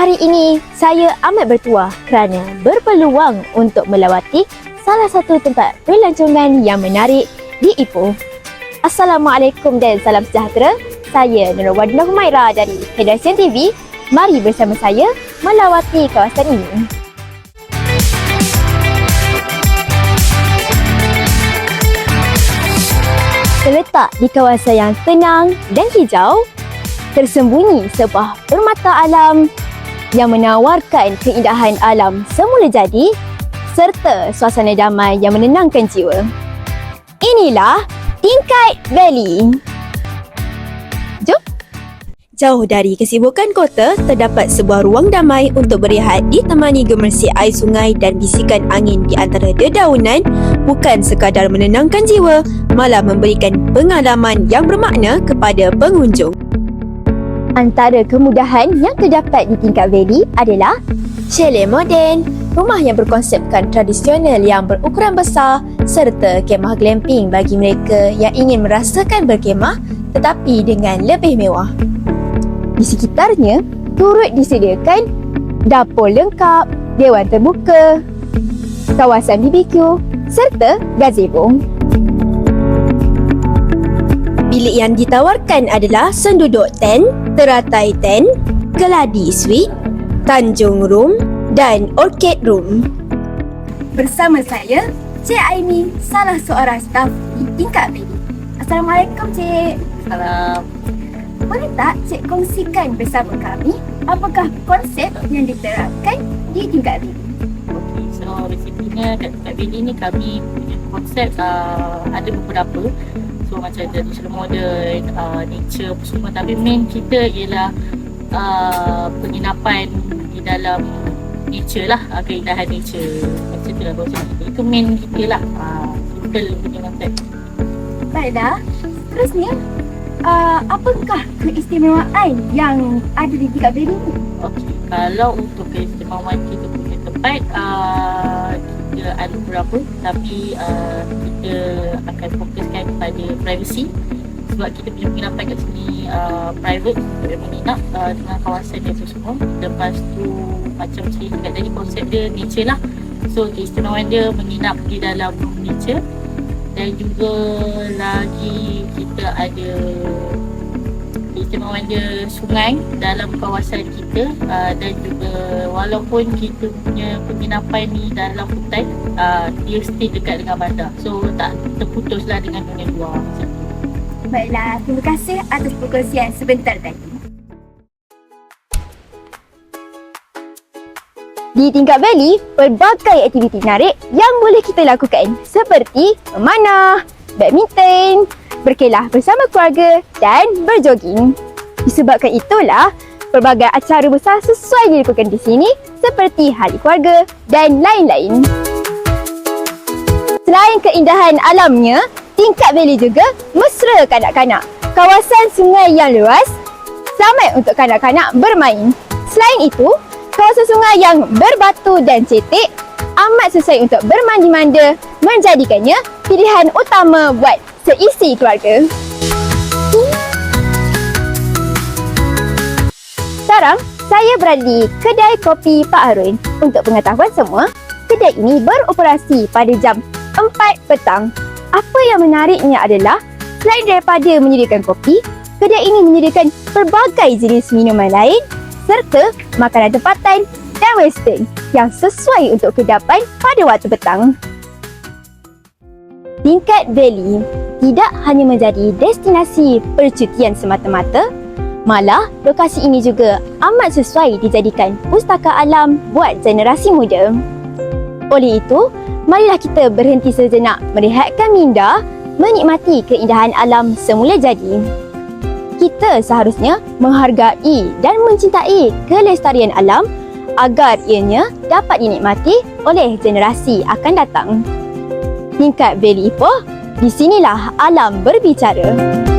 Hari ini saya amat bertuah kerana berpeluang untuk melawati salah satu tempat pelancongan yang menarik di Ipoh. Assalamualaikum dan salam sejahtera. Saya Nurul Wadinah Humaira dari Federation TV. Mari bersama saya melawati kawasan ini. Terletak di kawasan yang tenang dan hijau, tersembunyi sebuah permata alam yang menawarkan keindahan alam semula jadi serta suasana damai yang menenangkan jiwa. Inilah Tingkat Valley. Jom. Jauh dari kesibukan kota, terdapat sebuah ruang damai untuk berehat ditemani gemersik air sungai dan bisikan angin di antara dedaunan bukan sekadar menenangkan jiwa, malah memberikan pengalaman yang bermakna kepada pengunjung. Antara kemudahan yang terdapat di tingkat valley adalah chalet moden, rumah yang berkonsepkan tradisional yang berukuran besar serta kemah glamping bagi mereka yang ingin merasakan berkemah tetapi dengan lebih mewah. Di sekitarnya turut disediakan dapur lengkap, dewan terbuka, kawasan BBQ serta gazebo. Bilik yang ditawarkan adalah senduduk tent, teratai tent, keladi suite, Tanjung Room dan Orchid Room. Bersama saya, Cik Aimi, salah seorang staf di tingkat Valley. Assalamualaikum, Cik. Salam. Boleh tak Cik kongsikan bersama kami apakah konsep yang diterapkan di tingkat? Okey, so basically kat kat Beli ni kami punya konsep uh, ada beberapa. So macam traditional modern, uh, nature apa semua tapi main kita ialah uh, penginapan di dalam nature lah, uh, keindahan nature. Macam tu lah konsep kita. Itu main kita lah. Uh, simple punya konsep. Baiklah, terusnya uh, apakah keistimewaan yang ada di tingkat Valley ni? Okey, kalau untuk keistimewaan kita punya tempat uh, kita ada beberapa tapi uh, kita akan fokuskan pada privacy. Sebab kita punya penginapan kat sini uh, private yang menginap uh, dengan kawasan dia tu semua lepas tu macam saya cakap tadi konsep dia nature lah. So keistimewaan dia menginap di dalam nature. Dan juga lagi kita ada keistimewaan dia sungai dalam kawasan kita uh, dan juga walaupun kita punya penginapan ni dalam hutan uh, dia stay dekat dengan bandar so tak terputus lah dengan dunia luar macam tu Baiklah, terima kasih atas perkongsian sebentar tadi. Di tingkat Valley, pelbagai aktiviti menarik yang boleh kita lakukan seperti memanah, badminton, berkelah bersama keluarga dan berjoging. Disebabkan itulah, pelbagai acara besar sesuai dilakukan di sini seperti hari keluarga dan lain-lain. Selain keindahan alamnya, tingkat valley juga mesra kanak-kanak. Kawasan sungai yang luas, selamat untuk kanak-kanak bermain. Selain itu, kawasan sungai yang berbatu dan cetek amat sesuai untuk bermandi-manda menjadikannya pilihan utama buat seisi keluarga. Sekarang, saya berada di kedai kopi Pak Harun. Untuk pengetahuan semua, kedai ini beroperasi pada jam 4 petang. Apa yang menariknya adalah selain daripada menyediakan kopi, kedai ini menyediakan pelbagai jenis minuman lain serta makanan tempatan dan western yang sesuai untuk kedapan pada waktu petang. Tingkat Valley tidak hanya menjadi destinasi percutian semata-mata, malah lokasi ini juga amat sesuai dijadikan pustaka alam buat generasi muda. Oleh itu, marilah kita berhenti sejenak merehatkan minda, menikmati keindahan alam semula jadi. Kita seharusnya menghargai dan mencintai kelestarian alam agar ianya dapat dinikmati oleh generasi akan datang. Tingkat Valley Ipoh, di sinilah alam berbicara.